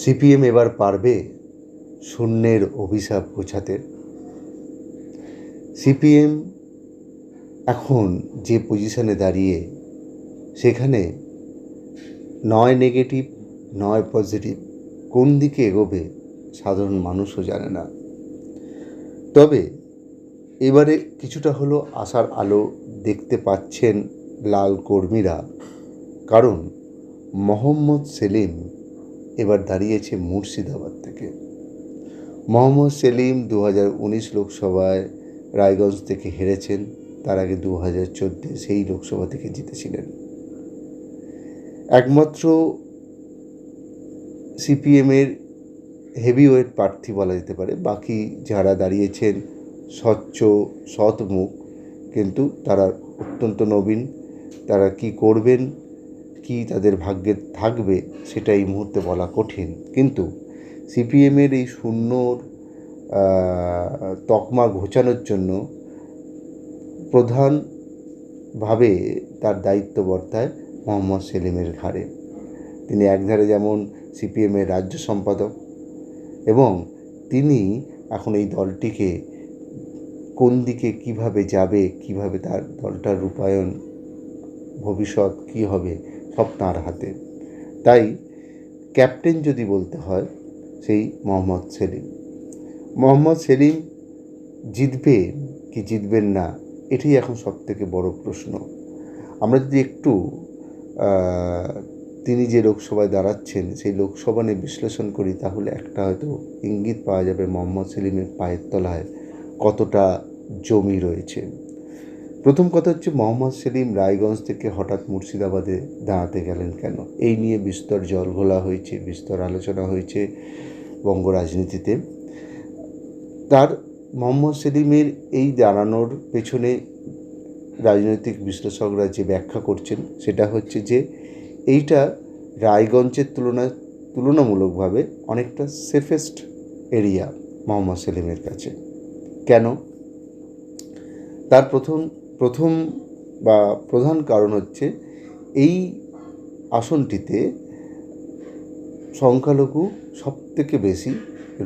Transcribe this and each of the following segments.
CPM এবার পারবে শূন্যের অভিশাপ গোছাতে। সিপিএম এখন যে পজিশনে দাঁড়িয়ে, সেখানে নয় নেগেটিভ, নয় পজিটিভ, কোন দিকে এগোবে সাধারণ মানুষও জানে না। তবে এবারে কিছুটা হলো আশার আলো দেখতে পাচ্ছেন লাল কর্মীরা, কারণ মোহাম্মদ সেলিম এবার দাঁড়িয়েছে মুর্শিদাবাদ থেকে। মোহাম্মদ সেলিম দু হাজার উনিশ লোকসভায় রায়গঞ্জ থেকে হেরেছেন। তার আগে দু হাজার চোদ্দে সেই লোকসভা থেকে জিতেছিলেন। একমাত্র সিপিএমের হেভিওয়েট প্রার্থী বলা যেতে পারে। বাকি যারা দাঁড়িয়েছেন, স্বচ্ছ সৎ মুখ কিন্তু তারা অত্যন্ত নবীন। তারা কি করবেন? কি তাদের ভাগ্যে থাকবে সেটা এই মুহূর্তে বলা কঠিন। কিন্তু সিপিএমের এই শূন্যর তকমা ঘোচানোর জন্য প্রধানভাবে তার দায়িত্ব বর্তায় মোহাম্মদ সেলিমের ঘাড়ে। তিনি একধারে যেমন সিপিএমের রাজ্য সম্পাদক এবং তিনি এখন এই দলটিকে কোন দিকে কীভাবে যাবে, কীভাবে তার দলটার রূপায়ণ, ভবিষ্যৎ কী হবে সব তাঁর হাতে। তাই ক্যাপ্টেন যদি বলতে হয়, সেই মোহাম্মদ সেলিম। মোহাম্মদ সেলিম জিতবেন কি জিতবেন না, এটাই এখন সবথেকে বড় প্রশ্ন। আমরা যদি একটু তিনি যে লোকসভায় দাঁড়াচ্ছেন, সেই লোকসভা নিয়ে বিশ্লেষণ করি, তাহলে একটা হয়তো ইঙ্গিত পাওয়া যাবে মোহাম্মদ সেলিমের পায়ের তলায় কতটা জমি রয়েছে। প্রথম কথা হচ্ছে মোহাম্মদ সেলিম রায়গঞ্জ থেকে হঠাৎ মুর্শিদাবাদে দাঁড়াতে গেলেন কেন? এই নিয়ে বিস্তর জল ঘোলা হয়েছে, বিস্তর আলোচনা হয়েছে বঙ্গ রাজনীতিতে তার মোহাম্মদ সেলিমের এই দাঁড়ানোর পেছনে রাজনৈতিক বিশ্লেষকরা যে ব্যাখ্যা করছেন, সেটা হচ্ছে যে এইটা রায়গঞ্জের তুলনায় তুলনামূলকভাবে অনেকটা সেফেস্ট এরিয়া মোহাম্মদ সেলিমের কাছে। কেন? তার প্রথম প্রথম বা প্রধান কারণ হচ্ছে এই আসনটিতে সংখ্যালঘু সব থেকে বেশি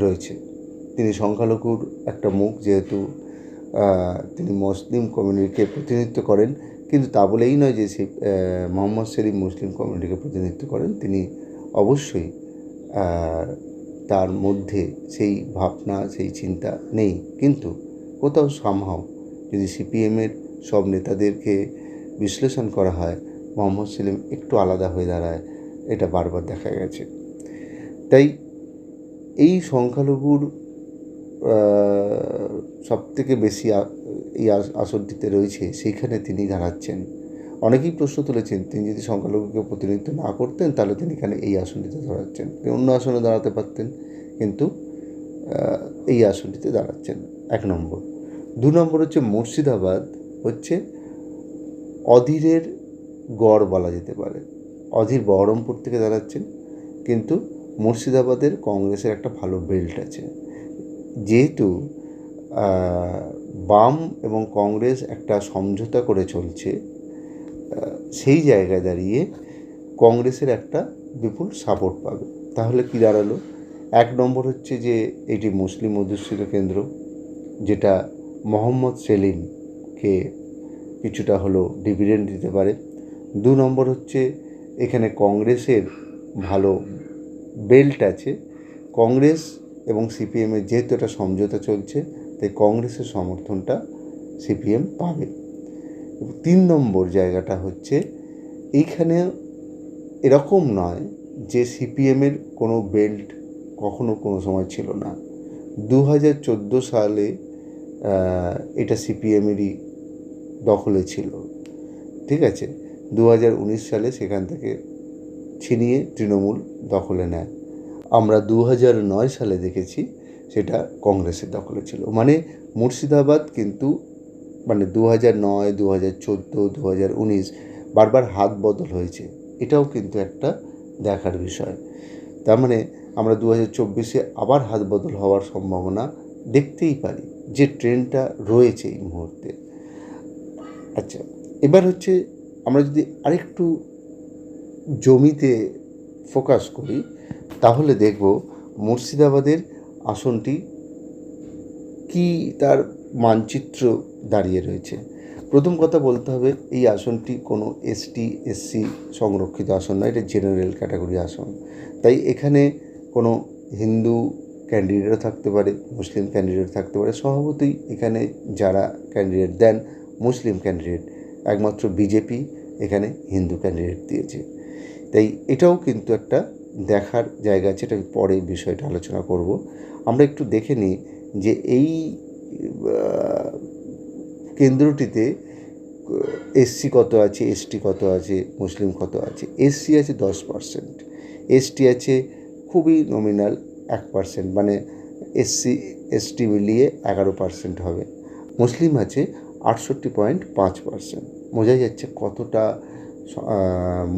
রয়েছে। তিনি সংখ্যালঘুর একটা মুখ যেহেতু তিনি মুসলিম কমিউনিটিকে প্রতিনিধিত্ব করেন, কিন্তু তা বলেই নয় যে সে মোহাম্মদ সেলিম মুসলিম কমিউনিটিকে প্রতিনিধিত্ব করেন। তিনি অবশ্যই তার মধ্যে সেই ভাবনা, সেই চিন্তা নেই। কিন্তু কোথাও সামহাও যদি সিপিএমের সব নেতাদেরকে বিশ্লেষণ করা হয়। মোহাম্মদ সেলিম একটু আলাদা হয়ে দাঁড়ায়, এটা বারবার দেখা গেছে। তাই এই সংখ্যালঘুর সব থেকে বেশি এই আসনটিতে রয়েছে, সেইখানে তিনি দাঁড়াচ্ছেন। অনেকেই প্রশ্ন তুলেছেন, তিনি যদি সংখ্যালঘুকে প্রতিনিধিত্ব না করতেন, তাহলে তিনি এখানে এই আসনটিতে দাঁড়াচ্ছেন? তিনি অন্য আসনে দাঁড়াতে পারতেন, কিন্তু এই আসনটিতে দাঁড়াচ্ছেন। এক নম্বর। দু নম্বর হচ্ছে মুর্শিদাবাদ হচ্ছে অধীরের গড় বলা যেতে পারে। অধীর বহরমপুর থেকে দাঁড়াচ্ছেন, কিন্তু মুর্শিদাবাদের কংগ্রেসের একটা ভালো বেল্ট আছে। যেহেতু বাম এবং কংগ্রেস একটা সমঝোতা করে চলছে সেই জায়গায় দাঁড়িয়ে কংগ্রেসের একটা বিপুল সাপোর্ট পাবে। তাহলে কি দাঁড়াল? এক নম্বর হচ্ছে যে, এটি মুসলিম অধ্যুষিত কেন্দ্র, যেটা মোহাম্মদ সেলিমকে কিছুটা হলো ডিভিডেন্ড দিতে পারে। দু নম্বর হচ্ছে এখানে কংগ্রেসের ভালো বেল্ট আছে। কংগ্রেস এবং সিপিএমের যেহেতু একটা সমঝোতা চলছে, তাই কংগ্রেসের সমর্থনটা সিপিএম পাবে। তিন নম্বর জায়গাটা হচ্ছে এইখানে এরকম নয় যে সিপিএমের কোনো বেল্ট কখনো কোনো সময় ছিল না। দু হাজার চোদ্দ সালে এটা সিপিএমেরই দখলে ছিল। ঠিক আছে? দু হাজার উনিশ সালে সেখান থেকে ছিনিয়ে তৃণমূল দখলে নেয়। আমরা দু নয় সালে দেখেছি সেটা কংগ্রেসের দখলে ছিল। মানে মুর্শিদাবাদ কিন্তু মানে দু হাজার নয় দু হাজার চোদ্দ দু হাজার উনিশ বারবার হাত বদল হয়েছে। এটাও কিন্তু একটা দেখার বিষয়। তার মানে আমরা দু হাজার চব্বিশে আবার হাত বদল হওয়ার সম্ভাবনা দেখতেই পারি যে ট্রেনটা রয়েছে এই মুহূর্তে। আচ্ছা এবার হচ্ছে আমরা যদি আরেকটু জমিতে ফোকাস করি, তাহলে দেখব মুর্শিদাবাদের আসনটি কি তার মানচিত্র দাঁড়িয়ে রয়েছে। প্রথম কথা বলতে হবে, এই আসনটি কোনো এসটি এসসি সংরক্ষিত আসন নয়, এটা জেনারেল ক্যাটাগরি আসন। তাই এখানে কোনো হিন্দু ক্যান্ডিডেটও থাকতে পারে, মুসলিম ক্যান্ডিডেট থাকতে পারে, স্বভাবতই এখানে যারা ক্যান্ডিডেট দেন মুসলিম ক্যান্ডিডেট একমাত্র বিজেপি এখানে হিন্দু ক্যান্ডিডেট দিয়েছে। তাই এটাও কিন্তু একটা দেখার জায়গা আছে, এটা পরে বিষয়টা আলোচনা করব। আমরা একটু দেখে নিই যে এই কেন্দ্রটিতে এসসি কত আছে এসটি কত আছে, মুসলিম কত আছে? এসসি আছে দশ পার্সেন্ট এসটি আছে খুবই নমিনাল এক পার্সেন্ট মানে এসসি এসটি মিলিয়ে এগারো পার্সেন্ট হবে। মুসলিম আছে আটষট্টি পয়েন্ট পাঁচ পার্সেন্ট। বোঝা যাচ্ছে কতটা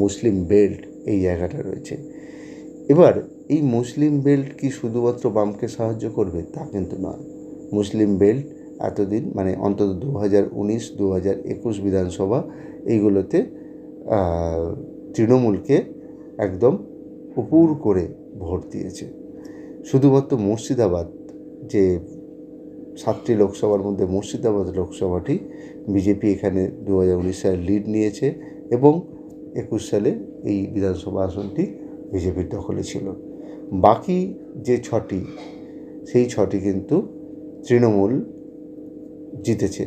মুসলিম বেল্ট এই জায়গাটা রয়েছে। এবার এই মুসলিম বেল্ট কি শুধুমাত্র বামকে সাহায্য করবে? তা কিন্তু নয়। মুসলিম বেল্ট এতদিন মানে অন্তত দু হাজার উনিশ দু হাজার একুশ বিধানসভা এইগুলোতে তৃণমূলকে একদম উপুর করে ভোট দিয়েছে। শুধুমাত্র মুর্শিদাবাদ যে সাতটি লোকসভার মধ্যে মুর্শিদাবাদ লোকসভাটি বিজেপি এখানে দু হাজার উনিশ সালে লিড নিয়েছে এবং একুশ সালে এই বিধানসভা আসনটি বিজেপির দখলে ছিল। বাকি যে ছটি, সেই ছটি কিন্তু তৃণমূল জিতেছে।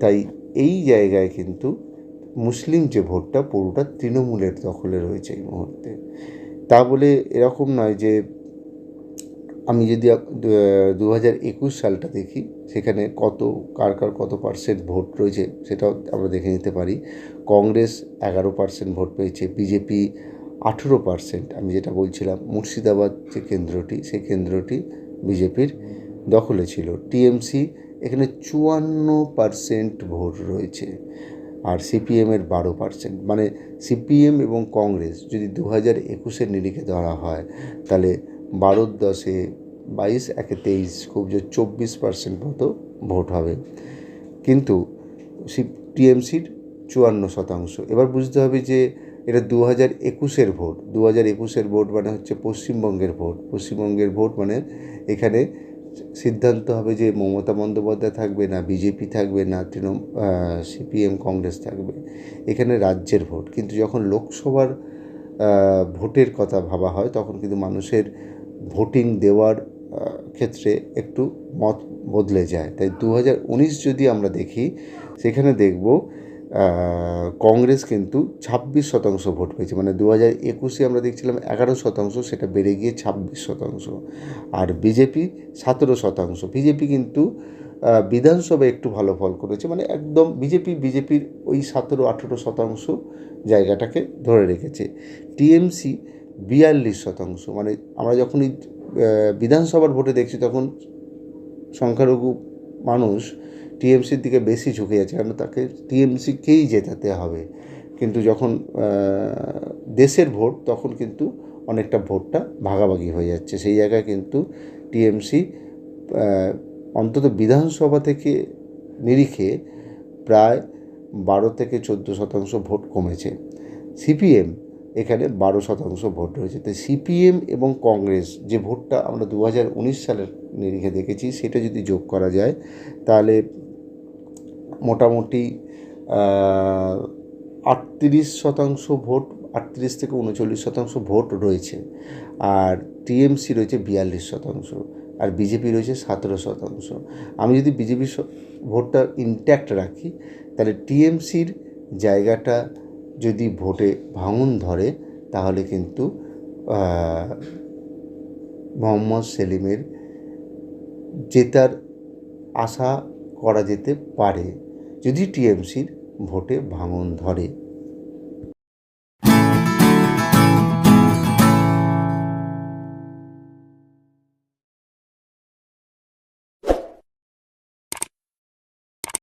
তাই এই জায়গায় কিন্তু মুসলিম যে ভোটটা পুরোটা তৃণমূলের দখলে রয়েছে এই মুহূর্তে। তা বলে এরকম নয় যে আমি যদি দু হাজার একুশ সালটা দেখি, সেখানে কত, কার কার কত পার্সেন্ট ভোট রয়েছে, সেটাও আমরা দেখে নিতে পারি। কংগ্রেস এগারো পার্সেন্ট ভোট পেয়েছে, বিজেপি আঠেরো পার্সেন্ট আমি যেটা বলছিলাম, মুর্শিদাবাদ যে কেন্দ্রটি, সেই কেন্দ্রটি বিজেপির দখলে ছিল। টিএমসি এখানে চুয়ান্ন পার্সেন্ট ভোট রয়েছে, আর সিপিএমের বারো পার্সেন্ট মানে সিপিএম এবং কংগ্রেস যদি দু হাজার একুশের নিরিখে ধরা হয়, তাহলে বারো দশে বাইশ একে তেইশ খুব যে চব্বিশ পার্সেন্ট মতো ভোট হবে। কিন্তু সি টিএমসির চুয়ান্ন শতাংশ। এবার বুঝতে হবে যে এটা দু হাজার একুশের ভোট। দু হাজার একুশের ভোট মানে হচ্ছে পশ্চিমবঙ্গের ভোট। পশ্চিমবঙ্গের ভোট মানে এখানে সিদ্ধান্ত হবে যে মমতা বন্দ্যোপাধ্যায় থাকবে না, বিজেপি থাকবে না, তৃণমূল সিপিএম, কংগ্রেস থাকবে। এখানে রাজ্যের ভোট। কিন্তু যখন লোকসভার ভোটের কথা ভাবা হয়, তখন কিন্তু মানুষের ভোটিং দেওয়ার ক্ষেত্রে একটু মত বদলে যায়। তাই দু হাজার উনিশ যদি আমরা দেখি, সেখানে দেখব কংগ্রেস কিন্তু ছাব্বিশ শতাংশ ভোট পেয়েছে। মানে দু হাজার একুশে আমরা দেখছিলাম এগারো শতাংশ, সেটা বেড়ে গিয়ে ছাব্বিশ শতাংশ। আর বিজেপি সতেরো শতাংশ। বিজেপি কিন্তু বিধানসভায় একটু ভালো ফল করেছে। মানে একদম বিজেপি, বিজেপির ওই সতেরো আঠেরো শতাংশ জায়গাটাকে ধরে রেখেছে। টিএমসি বিয়াল্লিশ শতাংশ। মানে আমরা যখন এই বিধানসভার ভোটে দেখছি তখন সংখ্যালঘু মানুষ টিএমসির দিকে বেশি ঝুঁকে যাচ্ছে কারণ তাকে টিএমসিকেই জেতাতে হবে। কিন্তু যখন দেশের ভোট, তখন কিন্তু অনেকটা ভোটটা ভাগাভাগি হয়ে যাচ্ছে। সেই জায়গায় কিন্তু টিএমসি অন্তত বিধানসভা থেকে নিরিখে প্রায় বারো থেকে চোদ্দ শতাংশ ভোট কমেছে। সিপিএম এখানে বারো শতাংশ ভোট রয়েছে। তাই সিপিএম এবং কংগ্রেস যে ভোটটা আমরা দু হাজার উনিশ সালের নিরিখে দেখেছি, সেটা যদি যোগ করা যায়, তাহলে মোটামুটি আটত্রিশ শতাংশ ভোট, আটত্রিশ থেকে উনচল্লিশ শতাংশ ভোট রয়েছে। আর টিএমসি রয়েছে বিয়াল্লিশ শতাংশ, আর বিজেপি রয়েছে সতেরো শতাংশ। আমি যদি বিজেপির ভোটটা ইনট্যাক্ট রাখি, তাহলে টিএমসির জায়গাটা যদি ভোটে ভাঙন ধরে, তাহলে কিন্তু মোহাম্মদ সেলিমের জেতার আশা করা যেতে পারে। যদি টিএমসির ভোটে ভাঙন ধরে।